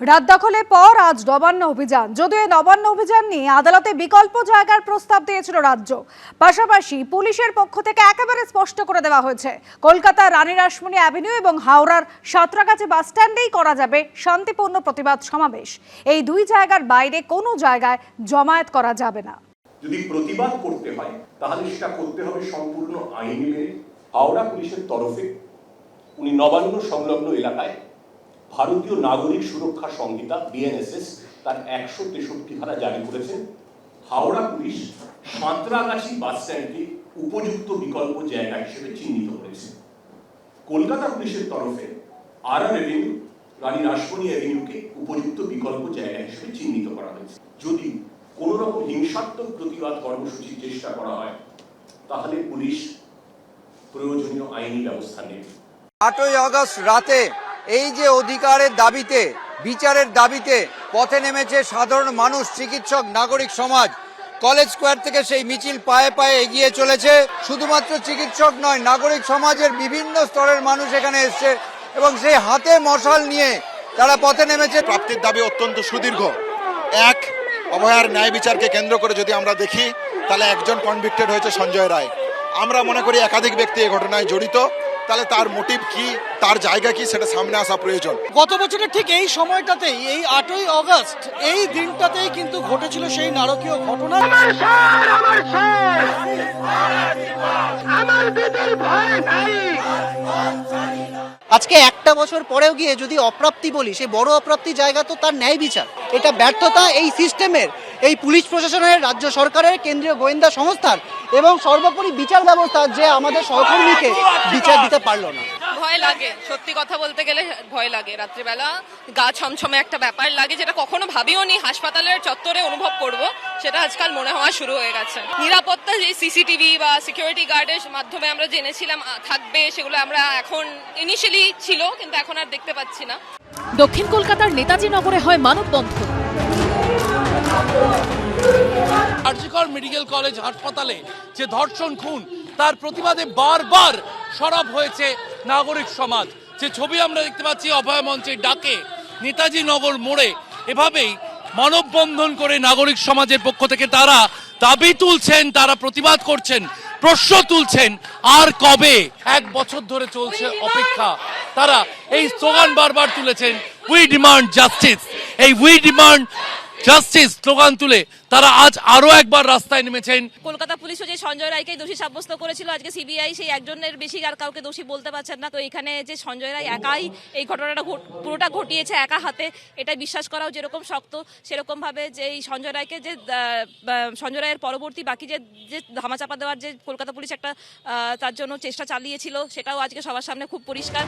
রাত দখলের পর আজ নবান্ন অভিযান। যদিও নবান্ন অভিযান নিয়ে আদালতে বিকল্প জায়গার প্রস্তাব দিয়েছিল রাজ্য। পাশাপাশি পুলিশের পক্ষ থেকে একেবারে স্পষ্ট করে দেওয়া হয়েছে, কলকাতার রানী রাসমণি অ্যাভিনিউ এবং হাওড়ার সাঁতরাগাছি বাস স্ট্যান্ডেই করা যাবে শান্তিপূর্ণ প্রতিবাদ সমাবেশ। এই দুই জায়গার বাইরে কোনো জায়গায় জমায়েত করা যাবে না। যদি প্রতিবাদ করতে হয়, তাহলে সেটা করতে হবে সম্পূর্ণ আইন মেনে। হাওড়া পুলিশের তরফে। উনি নবান্ন সংলগ্ন এলাকায় ভারতীয় নাগরিক সুরক্ষা সংহিতা বিএনএসএস তার একশো তেষট্টি ধারা জারি করেছেন হাওড়া পুলিশ সাঁতরাগাছি বাস স্ট্যান্ডকে উপযুক্ত বিকল্প জায়গা হিসেবে চিহ্নিত করেছে। কলকাতা পুলিশের তরফে আর আর এভিনিউ রানী রাসমণি এভিনিউকে উপযুক্ত বিকল্প জায়গা হিসেবে চিহ্নিত করা হয়েছে। যদি কোনো রকম হিংসাত্মক প্রতিবাদ কর্মসূচির চেষ্টা করা হয়, তাহলে পুলিশ প্রয়োজনীয় আইনি ব্যবস্থা নেবে। আটই আগস্ট রাতে এই যে অধিকারের দাবিতে, বিচারের দাবিতে পথে নেমেছে সাধারণ মানুষ, চিকিৎসক, নাগরিক সমাজ। কলেজ স্কোয়ার থেকে সেই মিছিল পায়ে পায়ে এগিয়ে চলেছে। শুধুমাত্র চিকিৎসক নয়, নাগরিক সমাজের বিভিন্ন স্তরের মানুষ এখানে এসছে এবং সেই হাতে মশাল নিয়ে তারা পথে নেমেছে। প্রাপ্তির দাবি অত্যন্ত সুদীর্ঘ। এক অভয়ার ন্যায় বিচারকে কেন্দ্র করে যদি আমরা দেখি, তাহলে একজন কনভিক্টেড হয়েছে সঞ্জয় রায়। আমরা মনে করি একাধিক ব্যক্তি এই ঘটনায় জড়িত। তাহলে তার মোটিভ কি? তার জায়গা কি? সেটা সামনে আসা প্রয়োজন। গত বছরের ঠিক এই সময়টাতেই এই আটই অগস্ট এই দিনটাতেই কিন্তু ঘটেছিল সেই নারকীয় ঘটনা। আজকে একটা বছর পরেও গিয়ে যদি অপ্রাপ্তি বলি সে বড় অপ্রাপ্তি জায়গা তো তার ন্যায় বিচার। এটা ব্যর্থতা এই সিস্টেমের এই পুলিশ প্রশাসনের রাজ্য সরকারের কেন্দ্রীয় গোয়েন্দা সংস্থার এবং সর্বোপরি বিচার ব্যবস্থা যে আমাদের সহকর্মীকে বিচার দিতে পারল না। ভয় লাগে সত্যি কথা বলতে গেলে ভয় লাগে। রাত্রিবেলা গা ছমছমে একটা ব্যাপার লাগে যেটা কখনো ভাবিও নি হাসপাতালের চত্বরে অনুভব করব সেটা আজকাল মনে হওয়া শুরু হয়ে গেছে। নিরাপত্তা যে সিসিটিভি বা সিকিউরিটি গার্ডের মাধ্যমে আমরা জেনেছিলাম থাকবে সেগুলো আমরা এখন ইনিশিয়ালি ছিল কিন্তু এখন আর দেখতে পাচ্ছি না। দক্ষিণ কলকাতার নেতাজি নগরে হয় মানববন্ধন। আরজিকর মেডিকেল কলেজ হাসপাতালে যে ধর্ষণ খুন, তার প্রতিবাদে বারবার সরব হয়েছে নাগরিক সমাজ। যে ছবি আমরা দেখতে পাচ্ছি, অভয় মঞ্চের ডাকে, নেতাজি নগর মোড়ে, এভাবেই মানববন্ধন করে নাগরিক সমাজের পক্ষ থেকে তারা দাবি তুলছেন, তারা প্রতিবাদ করছেন, প্রশ্ন তুলছেন, আর কবে? এক বছর ধরে চলছে অপেক্ষা। তারা এই স্লোগান বারবার তুলেছেন উই ডিমান্ড জাস্টিস এই উই ডিমান্ড জাস্টিস স্লোগান তুলে তারা আজ আরও একবার রাস্তায় নেমেছেন। কলকাতা পুলিশও যে সঞ্জয় রায়কেই দোষী সাব্যস্ত করেছিল, আজকে সিবিআই সেই একজনের বেশি আর কাউকে দোষী বলতে পারছেন না। তো এখানে যে সঞ্জয় রায় একাই এই ঘটনাটা পুরোটা ঘটিয়েছে একা হাতে, এটা বিশ্বাস করাও যেরকম শক্ত সেরকম ভাবে যে এই সঞ্জয় রায়কে যে সঞ্জয় রায়ের পরবর্তী বাকি যে যে ধামাচাপা দেওয়ার যে কলকাতা পুলিশ একটা তার জন্য চেষ্টা চালিয়েছিল, সেটাও আজকে সবার সামনে খুব পরিষ্কার।